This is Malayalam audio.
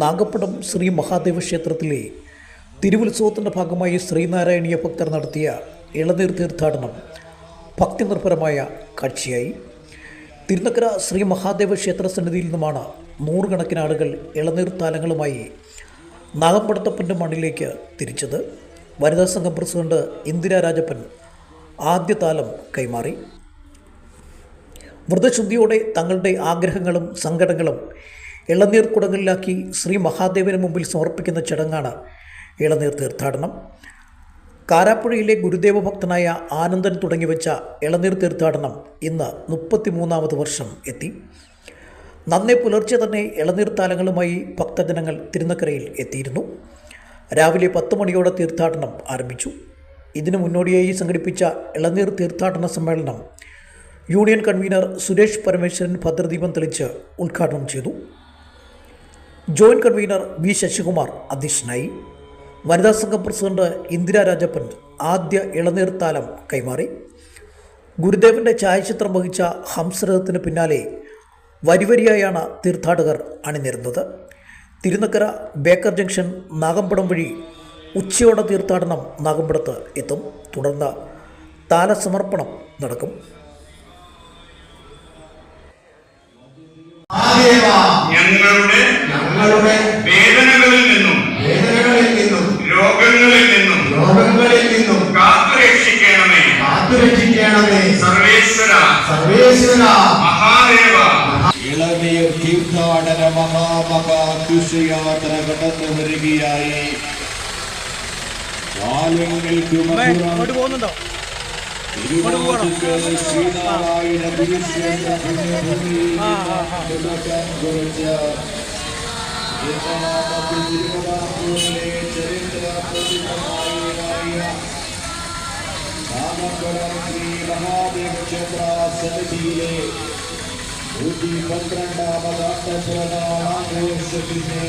നാഗപ്പടം ശ്രീ മഹാദേവ ക്ഷേത്രത്തിലെ തിരുവുത്സവത്തിന്റെ ഭാഗമായി ശ്രീനാരായണീയ ഭക്തർ നടത്തിയ ഇളനീർ തീർത്ഥാടനം ഭക്തിനിർഭരമായ കാഴ്ചയായി. തിരുനക്കര ശ്രീ മഹാദേവ ക്ഷേത്ര സന്നിധിയിൽ നിന്നുമാണ് നൂറുകണക്കിന് ആളുകൾ ഇളനീർ താലങ്ങളുമായി നാഗമ്പടത്തപ്പന്റെ മണ്ണിലേക്ക് തിരിച്ചത്. വനിതാ സംഘം പ്രസിഡന്റ് ഇന്ദിരാ രാജപ്പൻ ആദ്യ താലം കൈമാറി. വ്രതശുദ്ധിയോടെ തങ്ങളുടെ ആഗ്രഹങ്ങളും സങ്കടങ്ങളും ഇളനീർ കുടങ്ങളിലാക്കി ശ്രീ മഹാദേവന് മുമ്പിൽ സമർപ്പിക്കുന്ന ചടങ്ങാണ് ഇളനീർ തീർത്ഥാടനം. കാരാപ്പുഴയിലെ ഗുരുദേവ ഭക്തനായ ആനന്ദൻ തുടങ്ങിവെച്ച ഇളനീർ തീർത്ഥാടനം ഇന്ന് മുപ്പത്തിമൂന്നാമത് വർഷം എത്തി. നന്നേ പുലർച്ചെ തന്നെ ഇളനീർ താലങ്ങളുമായി ഭക്തജനങ്ങൾ തിരുനക്കരയിൽ എത്തിയിരുന്നു. രാവിലെ പത്ത് മണിയോടെ തീർത്ഥാടനം ആരംഭിച്ചു. ഇതിനു മുന്നോടിയായി സംഘടിപ്പിച്ച ഇളനീർ തീർത്ഥാടന സമ്മേളനം യൂണിയൻ കൺവീനർ സുരേഷ് പരമേശ്വരൻ ഭദ്രദീപം തെളിച്ച് ഉദ്ഘാടനം ചെയ്തു. ജോയിന്റ് കൺവീനർ വി ശശികുമാർ അധ്യക്ഷനായി. വനിതാ സംഘം പ്രസിഡന്റ് ഇന്ദിരാ രാജപ്പൻ ആദ്യ ഇളനീർ താലം കൈമാറി. ഗുരുദേവന്റെ ഛായാചിത്രം വഹിച്ച ഹംസരഥത്തിന് പിന്നാലെ വരിവരിയായാണ് തീർത്ഥാടകർ അണിനിരുന്നത്. തിരുനക്കര ബേക്കർ ജംഗ്ഷൻ നാഗമ്പടം വഴി ഉച്ചയോടെ തീർത്ഥാടനം നാഗമ്പടത്ത് എത്തും. തുടർന്ന് താലസമർപ്പണം നടക്കും. ഞങ്ങളുടെ വേദനകളിൽ നിന്നും വേദനകളിൽ നിന്നും രോഗങ്ങളിൽ നിന്നും രോഗങ്ങളിൽ നിന്നും കാത്തുരക്ഷിക്കണമേ. കാത്തുരക്ഷിക്കണമേ. സർവേശ്വര സർവേശ്വര. മഹാദേവ. ഇളനീർ തീർത്ഥാടന മഹാമഹാതുഷയാത്ര കടന്നു വരികയായി. ശ്രീനാരായണ ഗുരുക്ഷേത്ര श्री महादेव क्षेत्र समितिले நூற்றி பன்னிரெண்டாவதாக பிரதான கோஷத்திலே